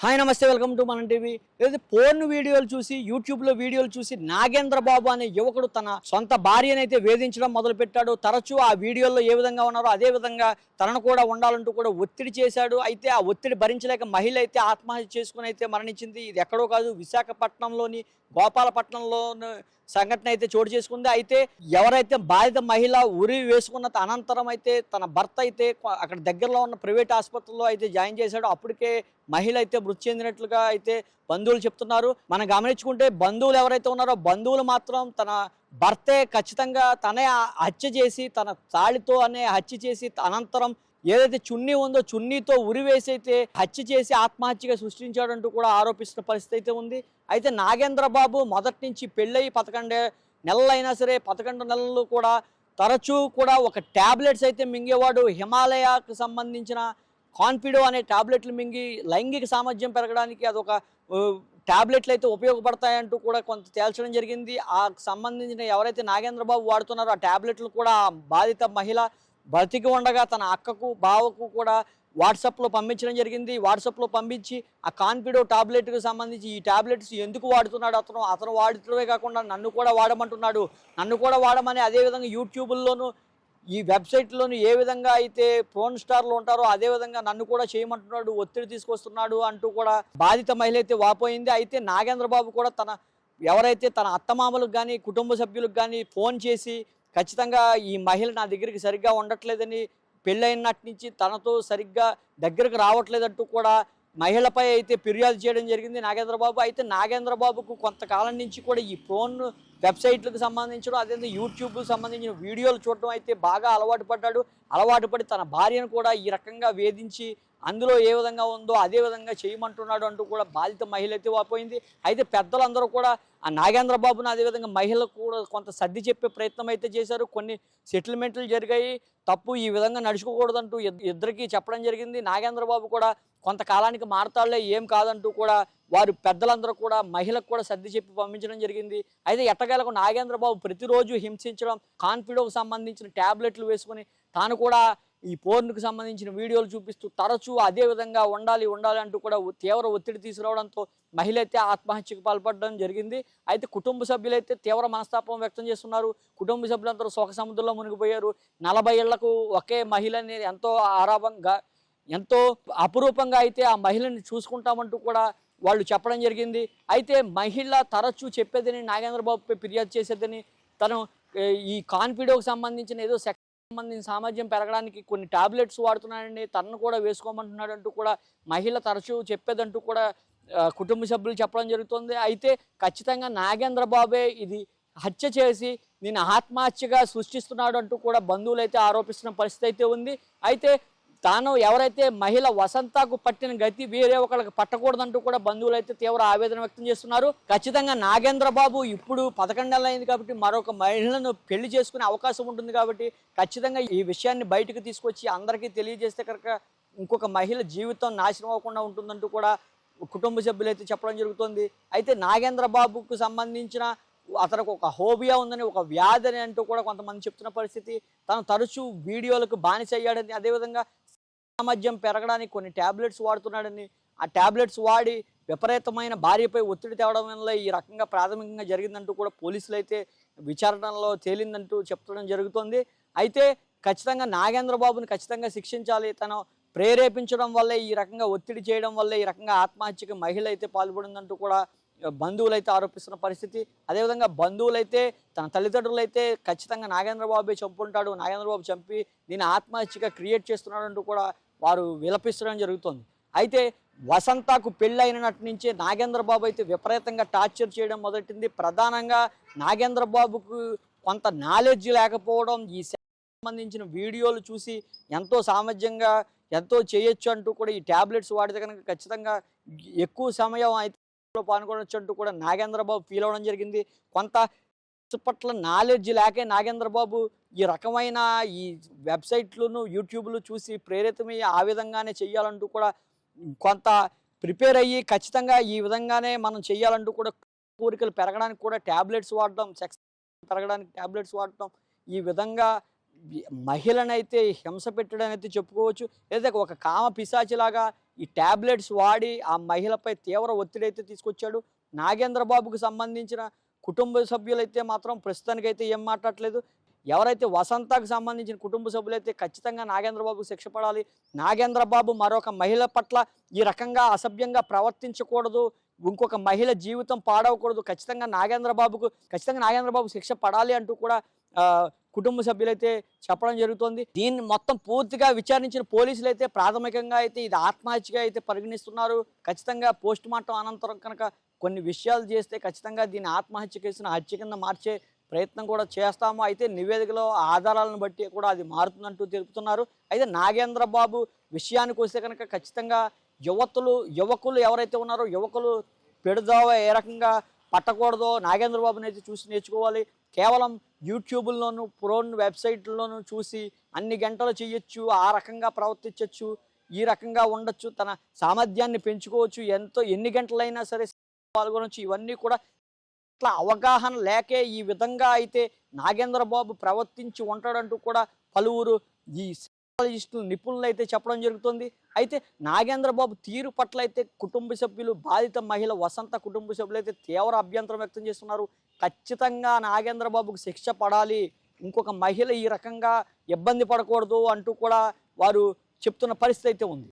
Hi నమస్తే welcome to మన TV. ఏదైతే పోర్న్ వీడియోలు చూసి యూట్యూబ్లో వీడియోలు చూసి నాగేంద్ర బాబు అనే యువకుడు తన సొంత భార్యనైతే వేధించడం మొదలు పెట్టాడు తరచూ ఆ వీడియోల్లో ఏ విధంగా ఉన్నారో అదే విధంగా తనను కూడా ఉండాలంటూ కూడా ఒత్తిడి చేశాడు. అయితే ఆ ఒత్తిడి భరించలేక మహిళ అయితే ఆత్మహత్య చేసుకుని అయితే మరణించింది. ఇది ఎక్కడో కాదు విశాఖపట్నంలోని గోపాలపట్నంలో సంఘటన అయితే చోటు చేసుకుంది. అయితే ఎవరైతే బాధిత మహిళ ఉరి వేసుకున్న అనంతరం అయితే తన భర్త అయితే అక్కడ దగ్గరలో ఉన్న ప్రైవేట్ ఆసుపత్రిలో అయితే జాయిన్ చేశాడు. అప్పటికే మహిళ అయితే మృతి చెందినట్లుగా అయితే బంధువులు చెప్తున్నారు. మనం గమనించుకుంటే బంధువులు ఎవరైతే ఉన్నారో బంధువులు మాత్రం తన భర్తే ఖచ్చితంగా తనే హత్య చేసి తన తాళితో అనే హత్య చేసి అనంతరం ఏదైతే చున్నీ ఉందో చున్నీతో ఉరివేసి అయితే హత్య చేసి ఆత్మహత్యగా సృష్టించాడంటూ కూడా ఆరోపిస్తున్న పరిస్థితి అయితే ఉంది. అయితే నాగేంద్రబాబు మొదటి నుంచి పెళ్ళయి పదకొండే నెలలైనా సరే పదకొండు నెలలు కూడా తరచూ కూడా ఒక ట్యాబ్లెట్స్ అయితే మింగేవాడు. హిమాలయాకు సంబంధించిన కాన్ఫిడో అనే టాబ్లెట్లు మింగి లైంగిక సామర్థ్యం పెరగడానికి అదొక ట్యాబ్లెట్లు టాబ్లెట్లు అయితే ఉపయోగపడతాయంటూ కూడా కొంత తేల్చడం జరిగింది. ఆ సంబంధించిన ఎవరైతే నాగేంద్రబాబు వాడుతున్నారో ఆ టాబ్లెట్లు కూడా బాధిత మహిళ బతికి ఉండగా తన అక్కకు బావకు కూడా వాట్సాప్లో పంపించడం జరిగింది. వాట్సాప్లో పంపించి ఆ కాన్ఫిడో టాబ్లెట్కి సంబంధించి ఈ టాబ్లెట్స్ ఎందుకు వాడుతున్నాడు అతను? అతను వాడటమే కాకుండా నన్ను కూడా వాడమంటున్నాడు. నన్ను కూడా వాడమని అదేవిధంగా యూట్యూబ్లోను ఈ వెబ్సైట్లోను ఏ విధంగా అయితే ఫోన్ స్టార్లు ఉంటారో అదే విధంగా నన్ను కూడా చేయమంటున్నాడు ఒత్తిడి తీసుకొస్తున్నాడు అంటూ కూడా బాధిత మహిళ అయితే వాపోయింది. అయితే నాగేంద్రబాబు కూడా తన ఎవరైతే తన అత్తమామలకు కానీ కుటుంబ సభ్యులకు కానీ ఫోన్ చేసి ఖచ్చితంగా ఈ మహిళ నా దగ్గరికి సరిగ్గా ఉండట్లేదని పెళ్ళైనటి నుంచి తనతో సరిగ్గా దగ్గరకు రావట్లేదంటూ కూడా మహిళపై అయితే ఫిర్యాదు చేయడం జరిగింది నాగేంద్రబాబు. అయితే నాగేంద్రబాబుకు కొంతకాలం నుంచి కూడా ఈ ఫోన్ వెబ్సైట్లకు సంబంధించడం అదే యూట్యూబ్కి సంబంధించిన వీడియోలు చూడడం అయితే బాగా అలవాటు పడ్డాడు. అలవాటు పడి తన భార్యను కూడా ఈ రకంగా వేధించి అందులో ఏ విధంగా ఉందో అదే విధంగా చేయమంటున్నాడు అంటూ కూడా బాధిత మహిళ అయితే వాపోయింది. అయితే పెద్దలందరూ కూడా ఆ నాగేంద్రబాబును అదేవిధంగా మహిళలకు కూడా కొంత సర్ది చెప్పే ప్రయత్నం అయితే చేశారు. కొన్ని సెటిల్మెంట్లు జరిగాయి. తప్పు ఈ విధంగా నడుచుకోకూడదంటూ ఇద్దరికి ఇద్దరికీ చెప్పడం జరిగింది. నాగేంద్రబాబు కూడా కొంతకాలానికి మారతాడులే ఏం కాదంటూ కూడా వారు పెద్దలందరూ కూడా మహిళకు కూడా సర్ది చెప్పి పంపించడం జరిగింది. అయితే ఎట్టగలకు నాగేంద్రబాబు ప్రతిరోజు హింసించడం కాన్ఫిడోకు సంబంధించిన ట్యాబ్లెట్లు వేసుకొని తాను కూడా ఈ పోర్న్కు సంబంధించిన వీడియోలు చూపిస్తూ తరచూ అదే విధంగా ఉండాలి ఉండాలి అంటూ కూడా తీవ్ర ఒత్తిడి తీసుకురావడంతో మహిళ అయితే ఆత్మహత్యకు పాల్పడడం జరిగింది. అయితే కుటుంబ సభ్యులైతే తీవ్ర మనస్తాపం వ్యక్తం చేస్తున్నారు. కుటుంబ సభ్యులందరూ సుఖ సముద్రంలో మునిగిపోయారు. నలభై ఏళ్ళకు ఒకే మహిళని ఎంతో ఆరాపంగా ఎంతో అపురూపంగా అయితే ఆ మహిళని చూసుకుంటామంటూ కూడా వాళ్ళు చెప్పడం జరిగింది. అయితే మహిళ తరచూ చెప్పేదని నాగేంద్రబాబుపై ఫిర్యాదు చేసేదని తను ఈ కాన్ఫిడోకి సంబంధించిన ఏదో సంబంధించిన సామర్థ్యం పెరగడానికి కొన్ని టాబ్లెట్స్ వాడుతున్నాడండి. తనను కూడా వేసుకోమంటున్నాడు అంటూ కూడా మహిళ తరచూ చెప్పేదంటూ కూడా కుటుంబ సభ్యులు చెప్పడం జరుగుతుంది. అయితే ఖచ్చితంగా నాగేంద్ర బాబే ఇది హత్య చేసి నేను ఆత్మహత్యగా సృష్టిస్తున్నాడు అంటూ కూడా బంధువులు అయితే ఆరోపిస్తున్న పరిస్థితి అయితే ఉంది. అయితే తాను ఎవరైతే మహిళ వసంతకు పట్టిన గతి వేరే ఒకళ్ళకి పట్టకూడదంటూ కూడా బంధువులు అయితే తీవ్ర ఆవేదన వ్యక్తం చేస్తున్నారు. ఖచ్చితంగా నాగేంద్ర బాబు ఇప్పుడు పదకొండు నెలలు అయింది కాబట్టి మరొక మహిళను పెళ్ళి చేసుకునే అవకాశం ఉంటుంది కాబట్టి ఖచ్చితంగా ఈ విషయాన్ని బయటకు తీసుకొచ్చి అందరికీ తెలియజేస్తే కనుక ఇంకొక మహిళ జీవితం నాశనం అవ్వకుండా ఉంటుందంటూ కూడా కుటుంబ సభ్యులు అయితే చెప్పడం జరుగుతుంది. అయితే నాగేంద్ర బాబుకు సంబంధించిన అతనికి ఒక హోబియా ఉందని ఒక వ్యాధి అని అంటూ కూడా కొంతమంది చెప్తున్న పరిస్థితి. తను తరచూ వీడియోలకు బానిస అయ్యాడని అదేవిధంగా సామర్థ్యం పెరగడానికి కొన్ని ట్యాబ్లెట్స్ వాడుతున్నాడని ఆ ట్యాబ్లెట్స్ వాడి విపరీతమైన భార్యపై ఒత్తిడి తేవడం వల్ల ఈ రకంగా ప్రాథమికంగా జరిగిందంటూ కూడా పోలీసులు అయితే విచారణలో తేలిందంటూ చెప్పడం జరుగుతుంది. అయితే ఖచ్చితంగా నాగేంద్రబాబుని ఖచ్చితంగా శిక్షించాలి. తను ప్రేరేపించడం వల్లే ఈ రకంగా ఒత్తిడి చేయడం వల్లే ఈ రకంగా ఆత్మహత్యకి మహిళ అయితే పాల్పడిందంటూ కూడా బంధువులైతే ఆరోపిస్తున్న పరిస్థితి. అదేవిధంగా బంధువులైతే తన తల్లిదండ్రులు అయితే ఖచ్చితంగా నాగేంద్రబాబే చంపుంటాడు. నాగేంద్రబాబు చంపి దీన్ని ఆత్మహత్యగా క్రియేట్ చేస్తున్నాడు అంటూ కూడా వారు విలపిస్తడం జరుగుతుంది. అయితే వసంతకు పెళ్ళైనటి నుంచే నాగేంద్ర బాబు అయితే విపరీతంగా టార్చర్ చేయడం మొదటింది. ప్రధానంగా నాగేంద్రబాబుకు కొంత నాలెడ్జ్ లేకపోవడం ఈ సంబంధించిన వీడియోలు చూసి ఎంతో సామర్థ్యంగా ఎంతో చేయొచ్చు అంటూ కూడా ఈ ట్యాబ్లెట్స్ వాడితే కనుక ఖచ్చితంగా ఎక్కువ సమయం అయితే పాల్గొనొచ్చు అంటూ కూడా నాగేంద్రబాబు ఫీల్ అవ్వడం జరిగింది. కొంత పట్ల నాలెడ్జ్ లేకే నాగేంద్రబాబు ఈ రకమైన ఈ వెబ్సైట్లను యూట్యూబ్లు చూసి ప్రేరితమై ఆ విధంగానే చెయ్యాలంటూ కూడా కొంత ప్రిపేర్ అయ్యి ఖచ్చితంగా ఈ విధంగానే మనం చెయ్యాలంటూ కూడా కోరికలు పెరగడానికి కూడా ట్యాబ్లెట్స్ వాడటం సెక్స్ పెరగడానికి ట్యాబ్లెట్స్ వాడటం ఈ విధంగా మహిళనైతే హింస పెట్టడం అయితే చెప్పుకోవచ్చు. లేదా ఒక కామ పిశాచిలాగా ఈ ట్యాబ్లెట్స్ వాడి ఆ మహిళపై తీవ్ర ఒత్తిడి అయితే తీసుకొచ్చాడు. నాగేంద్రబాబుకు సంబంధించిన కుటుంబ సభ్యులైతే మాత్రం ప్రస్తుతానికైతే ఏం మాట్లాడలేదు ఎవరైతే వసంతకు సంబంధించిన కుటుంబ సభ్యులైతే ఖచ్చితంగా నాగేంద్రబాబు శిక్ష పడాలి. నాగేంద్రబాబు మరొక మహిళ పట్ల ఈ రకంగా అసభ్యంగా ప్రవర్తించకూడదు. ఇంకొక మహిళ జీవితం పాడవకూడదు. ఖచ్చితంగా నాగేంద్రబాబుకు ఖచ్చితంగా నాగేంద్రబాబు శిక్ష పడాలి అంటూ కూడా కుటుంబ సభ్యులైతే చెప్పడం జరుగుతోంది. దీన్ని మొత్తం పూర్తిగా విచారించిన పోలీసులు అయితే ప్రాథమికంగా అయితే ఇది ఆత్మహత్యగా అయితే పరిగణిస్తున్నారు. ఖచ్చితంగా పోస్ట్ మార్టం అనంతరం కనుక కొన్ని విషయాలు చేస్తే ఖచ్చితంగా దీన్ని ఆత్మహత్య కేసును హత్య కింద మార్చే ప్రయత్నం కూడా చేస్తాము. అయితే నివేదికలో ఆధారాలను బట్టి కూడా అది మారుతుందంటూ తెలుపుతున్నారు. అయితే నాగేంద్ర బాబు విషయానికి వస్తే కనుక ఖచ్చితంగా యువతులు యువకులు ఎవరైతే ఉన్నారో యువకులు పెడదావ ఏ రకంగా పట్టకూడదో నాగేంద్ర బాబుని అయితే చూసి నేర్చుకోవాలి. కేవలం యూట్యూబ్లోను ప్రోన్ వెబ్సైట్లోనూ చూసి అన్ని గంటలు చేయొచ్చు ఆ రకంగా ప్రవర్తించవచ్చు ఈ రకంగా ఉండొచ్చు తన సామర్థ్యాన్ని పెంచుకోవచ్చు ఎంతో ఎన్ని గంటలైనా సరే పాల్గొనొచ్చు. ఇవన్నీ కూడా ఇట్లా అవగాహన లేకే ఈ విధంగా అయితే నాగేంద్ర బాబు ప్రవర్తించి ఉంటాడంటూ కూడా పలువురు ఈ సైకాలజిస్టులు నిపుణులు అయితే చెప్పడం జరుగుతుంది. అయితే నాగేంద్ర బాబు తీరు పట్ల అయితే కుటుంబ సభ్యులు బాధిత మహిళ వసంత కుటుంబ సభ్యులు అయితే తీవ్ర అభ్యంతరం వ్యక్తం చేస్తున్నారు. ఖచ్చితంగా నాగేంద్ర బాబుకు శిక్ష పడాలి. ఇంకొక మహిళ ఈ రకంగా ఇబ్బంది పడకూడదు అంటూ కూడా వారు చెప్తున్న పరిస్థితి అయితే ఉంది.